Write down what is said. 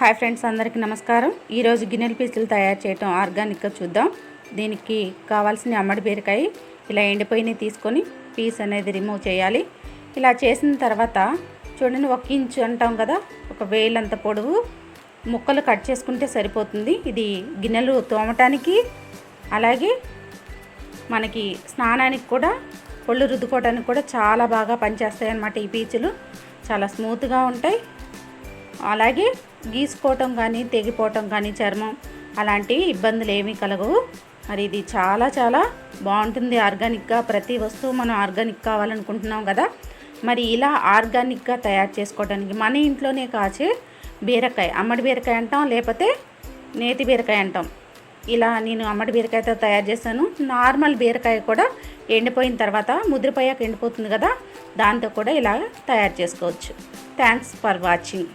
Hi friends అందరికీ నమస్కారం. ఈరోజు గిన్నెల పీసులు తయారు చేయటం ఆర్గానిక్గా చూద్దాం. దీనికి కావాల్సిన అమ్మడి బీరకాయ ఇలా ఎండిపోయినవి తీసుకొని పీస్ అనేది రిమూవ్ చేయాలి. ఇలా చేసిన తర్వాత చూడండి ఒక ఇంచు అంటాం కదా ఒక వేలంత పొడవు ముక్కలు కట్ చేసుకుంటే సరిపోతుంది. ఇది గిన్నెలు తోమటానికి అలాగే మనకి స్నానానికి కూడా పొళ్ళు రుద్దుకోవడానికి కూడా చాలా బాగా పనిచేస్తాయి అన్నమాట ఈ పీచులు. చాలా స్మూత్గా ఉంటాయి. అలాగే గీసుకోవటం కానీ తెగిపోవటం కానీ చర్మం అలాంటి ఇబ్బందులు ఏమీ కలగవు. మరి ఇది చాలా చాలా బాగుంటుంది ఆర్గానిక్గా. ప్రతి వస్తువు మనం ఆర్గానిక్ కావాలనుకుంటున్నాం కదా. మరి ఇలా ఆర్గానిక్గా తయారు చేసుకోవడానికి మన ఇంట్లోనే కాచే బీరకాయ అమ్మడి బీరకాయ అంటాం లేకపోతే నేతి బీరకాయ అంటాం. ఇలా నేను అమ్మడి బీరకాయతో తయారు చేశాను. నార్మల్ బీరకాయ కూడా ఎండిపోయిన తర్వాత ముద్రపోయాక ఎండిపోతుంది కదా. దాంతో కూడా ఇలా తయారు చేసుకోవచ్చు. Thanks for watching.